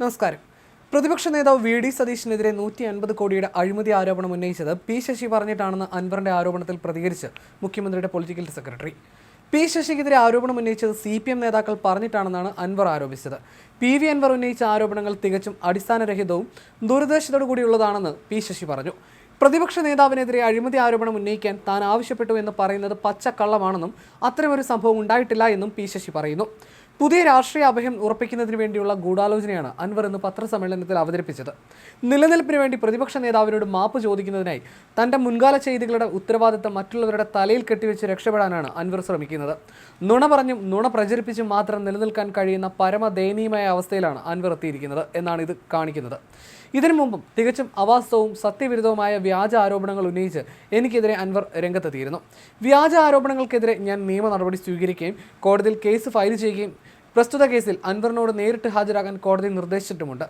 നമസ്കാരം. പ്രതിപക്ഷ നേതാവ് വി ഡി സതീഷിനെതിരെ നൂറ്റി അൻപത് കോടിയുടെ അഴിമതി ആരോപണം ഉന്നയിച്ചത് പി ശശി പറഞ്ഞിട്ടാണെന്ന് അൻവറിന്റെ ആരോപണത്തിൽ പ്രതികരിച്ച് മുഖ്യമന്ത്രിയുടെ പൊളിറ്റിക്കൽ സെക്രട്ടറി. പി ശശിക്കെതിരെ ആരോപണം ഉന്നയിച്ചത് സി പി എം നേതാക്കൾ പറഞ്ഞിട്ടാണെന്നാണ് അൻവർ ആരോപിച്ചത്. പി വി അൻവർ ഉന്നയിച്ച ആരോപണങ്ങൾ തികച്ചും അടിസ്ഥാനരഹിതവും ദുരുദ്ദേശത്തോടു കൂടിയുള്ളതാണെന്ന് പി ശശി പറഞ്ഞു. പ്രതിപക്ഷ നേതാവിനെതിരെ അഴിമതി ആരോപണം ഉന്നയിക്കാൻ താൻ ആവശ്യപ്പെട്ടു എന്ന് പറയുന്നത് പച്ചക്കള്ളമാണെന്നും അത്തരമൊരു സംഭവം ഉണ്ടായിട്ടില്ല എന്നും പി ശശി പറയുന്നു. പുതിയ രാഷ്ട്രീയ അഭയം ഉറപ്പിക്കുന്നതിന് വേണ്ടിയുള്ള ഗൂഢാലോചനയാണ് അൻവർ ഇന്ന് പത്രസമ്മേളനത്തിൽ അവതരിപ്പിച്ചത്. നിലനിൽപ്പിന് വേണ്ടി പ്രതിപക്ഷ നേതാവിനോട് മാപ്പ് ചോദിക്കുന്നതിനായി തന്റെ മുൻകാല ചെയ്തികളുടെ ഉത്തരവാദിത്തം മറ്റുള്ളവരുടെ തലയിൽ കെട്ടിവെച്ച് രക്ഷപ്പെടാനാണ് അൻവർ ശ്രമിക്കുന്നത്. നുണ പറഞ്ഞും നുണ പ്രചരിപ്പിച്ചും മാത്രം നിലനിൽക്കാൻ കഴിയുന്ന പരമദയനീയമായ അവസ്ഥയിലാണ് അൻവർ എത്തിയിരിക്കുന്നത് എന്നാണ് ഇത് കാണിക്കുന്നത്. ഇതിനു മുമ്പും തികച്ചും അവാസ്തവും സത്യവിരുദ്ധവുമായ വ്യാജ ആരോപണങ്ങൾ ഉന്നയിച്ച് എനിക്കെതിരെ അൻവർ രംഗത്തെത്തിയിരുന്നു. വ്യാജ ആരോപണങ്ങൾക്കെതിരെ ഞാൻ നിയമ നടപടി സ്വീകരിക്കുകയും കോടതിയിൽ കേസ് ഫയൽ ചെയ്യുകയും പ്രസ്തുത കേസിൽ അൻവറിനോട് നേരിട്ട് ഹാജരാകാൻ കോടതി നിർദ്ദേശിച്ചിട്ടുമുണ്ട്.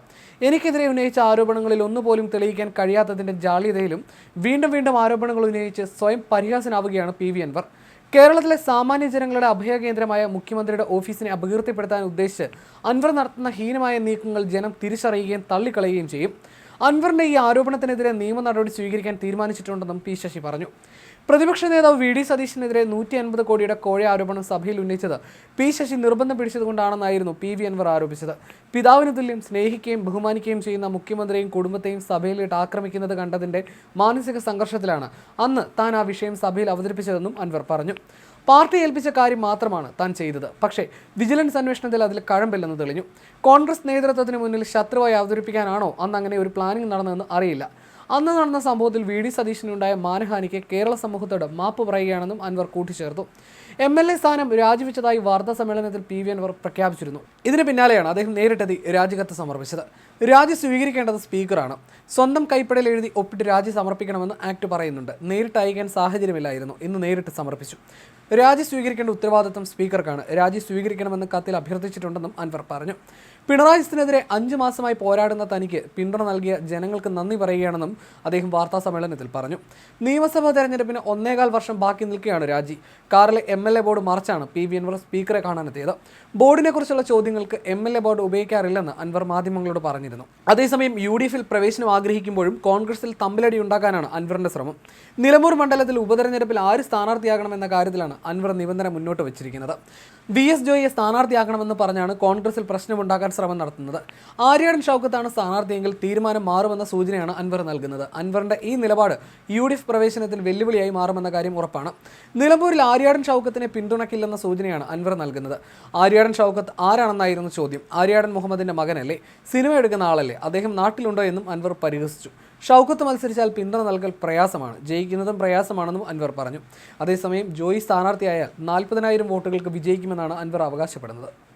എനിക്കെതിരെ ഉന്നയിച്ച ആരോപണങ്ങളിൽ ഒന്നുപോലും തെളിയിക്കാൻ കഴിയാത്തതിന്റെ ജാള്യതയിലും വീണ്ടും വീണ്ടും ആരോപണങ്ങൾ ഉന്നയിച്ച് സ്വയം പരിഹാസനാവുകയാണ് പി വി അൻവർ. കേരളത്തിലെ സാമാന്യ ജനങ്ങളുടെ അഭയകേന്ദ്രമായ മുഖ്യമന്ത്രിയുടെ ഓഫീസിനെ അപകീർത്തിപ്പെടുത്താൻ ഉദ്ദേശിച്ച് അൻവർ നടത്തുന്ന ഹീനമായ നീക്കങ്ങൾ ജനം തിരിച്ചറിയുകയും തള്ളിക്കളയുകയും ചെയ്യും. അൻവറിന്റെ ഈ ആരോപണത്തിനെതിരെ നിയമ നടപടി സ്വീകരിക്കാൻ തീരുമാനിച്ചിട്ടുണ്ടെന്നും പി ശശി പറഞ്ഞു. പ്രതിപക്ഷ നേതാവ് വി ഡി സതീശിനെതിരെ നൂറ്റി അൻപത് കോടിയുടെ കോഴ ആരോപണം സഭയിൽ ഉന്നയിച്ചത് പി ശശി നിർബന്ധം പിടിച്ചതുകൊണ്ടാണെന്നായിരുന്നു പി വി അൻവർ ആരോപിച്ചത്. പിതാവിന് തുല്യം സ്നേഹിക്കുകയും ബഹുമാനിക്കുകയും ചെയ്യുന്ന മുഖ്യമന്ത്രിയും കുടുംബത്തെയും സഭയിലിട്ട് ആക്രമിക്കുന്നത് കണ്ടതിന്റെ മാനസിക സംഘർഷത്തിലാണ് അന്ന് താൻ ആ വിഷയം സഭയിൽ അവതരിപ്പിച്ചതെന്നും അൻവർ പറഞ്ഞു. പാർട്ടി ഏൽപ്പിച്ച കാര്യം മാത്രമാണ് താൻ ചെയ്തത്. പക്ഷേ വിജിലൻസ് അന്വേഷണത്തിൽ അതിൽ കഴമ്പില്ലെന്ന് തെളിഞ്ഞു. കോൺഗ്രസ് നേതൃത്വത്തിന് മുന്നിൽ ശത്രുവായി അവതരിപ്പിക്കാനാണോ അന്ന് അങ്ങനെ ഒരു പ്ലാനിംഗ് നടന്നതെന്ന് അറിയില്ല. അന്ന് നടന്ന സംഭവത്തിൽ വി. ഡി. സതീശനുണ്ടായ മാനഹാനിക്ക് കേരള സമൂഹത്തോട് മാപ്പ് പറയുകയാണെന്നും അൻവർ കൂട്ടിച്ചേർത്തു. എം. എൽ. എ സ്ഥാനം രാജിവെച്ചതായി വാർത്താ സമ്മേളനത്തിൽ പി. വി. അൻവർ പ്രഖ്യാപിച്ചിരുന്നു. ഇതിന് പിന്നാലെയാണ് അദ്ദേഹം നേരിട്ടെത്തി രാജികത്ത് സമർപ്പിച്ചത്. രാജി സ്വീകരിക്കേണ്ടത് സ്പീക്കറാണ്. സ്വന്തം കൈപ്പടയിൽ എഴുതി ഒപ്പിട്ട് രാജി സമർപ്പിക്കണമെന്ന് ആക്ട് പറയുന്നുണ്ട്. നേരിട്ട് അയക്കാൻ സാഹചര്യമില്ലായിരുന്നു. ഇന്ന് നേരിട്ട് സമർപ്പിച്ചു. രാജി സ്വീകരിക്കേണ്ട ഉത്തരവാദിത്തം സ്പീക്കർക്കാണ്. രാജി സ്വീകരിക്കണമെന്ന് കത്തിൽ അഭ്യർത്ഥിച്ചിട്ടുണ്ടെന്നും അൻവർ പറഞ്ഞു. പിണറായിസിനെതിരെ അഞ്ച് മാസമായി പോരാടുന്ന തനിക്ക് പിന്തുണ നൽകിയ ജനങ്ങൾക്ക് നന്ദി പറയുകയാണെന്നും അദ്ദേഹം വാർത്താ സമ്മേളനത്തിൽ പറഞ്ഞു. നിയമസഭാ തെരഞ്ഞെടുപ്പിന് ഒന്നേകാൽ വർഷം ബാക്കി നിൽക്കുകയാണ് രാജി. കാറിലെ എം എൽ എ ബോർഡ് മറിച്ചാണ് പി. വി. അൻവർ സ്പീക്കറെ കാണാനെത്തിയത്. ബോർഡിനെക്കുറിച്ചുള്ള ചോദ്യങ്ങൾക്ക് എം എൽ എ ബോർഡ് ഉപയോഗിക്കാറില്ലെന്ന് അൻവർ മാധ്യമങ്ങളോട് പറഞ്ഞിരുന്നു. അതേസമയം യു ഡി എഫിൽ പ്രവേശനം ആഗ്രഹിക്കുമ്പോഴും കോൺഗ്രസിൽ തമ്മിലടി ഉണ്ടാക്കാനാണ് അൻവറിന്റെ ശ്രമം. നിലമ്പൂർ മണ്ഡലത്തിൽ ഉപതെരഞ്ഞെടുപ്പിൽ ആര് സ്ഥാനാർത്ഥിയാകണമെന്ന കാര്യത്തിലാണ് അൻവർ നിബന്ധന മുന്നോട്ട് വച്ചിരിക്കുന്നത്. വി എസ് ജോയിയെ സ്ഥാനാർത്ഥിയാക്കണമെന്ന് പറഞ്ഞാണ് കോൺഗ്രസിൽ പ്രശ്നമുണ്ടാക്കാൻ ശ്രമം നടത്തുന്നത്. ആര്യാടൻ ഷൗക്കത്താണ് സ്ഥാനാർത്ഥിയെങ്കിൽ തീരുമാനം മാറുമെന്ന സൂചനയാണ് അൻവർ നൽകുന്നത്. അൻവറിന്റെ ഈ നിലപാട് യു ഡി എഫ് പ്രവേശനത്തിൽ വെല്ലുവിളിയായി മാറുമെന്ന കാര്യം ഉറപ്പാണ്. നിലമ്പൂരിൽ ആര്യാടൻ ഷൗക്കത്തിനെ പിന്തുണയ്ക്കില്ലെന്ന സൂചനയാണ് അൻവർ നൽകുന്നത്. ആര്യാടൻ ഷൗക്കത്ത് ആരാണെന്നായിരുന്നു ചോദ്യം. ആര്യാടൻ മുഹമ്മദിന്റെ മകനല്ലേ? സിനിമ എടുക്കുന്ന ആളല്ലേ? അദ്ദേഹം നാട്ടിലുണ്ടോ എന്നും അൻവർ പരിഹസിച്ചു. ഷൗക്കത്ത് മത്സരിച്ചാൽ പിന്തുണ നൽകൽ പ്രയാസമാണ്. ജയിക്കുന്നതും പ്രയാസമാണെന്നും അൻവർ പറഞ്ഞു. അതേസമയം ജോയി സ്ഥാനാർത്ഥിയായാൽ നാൽപ്പതിനായിരം വോട്ടുകൾക്ക് വിജയിക്കുമെന്നാണ് അൻവർ അവകാശപ്പെടുന്നത്.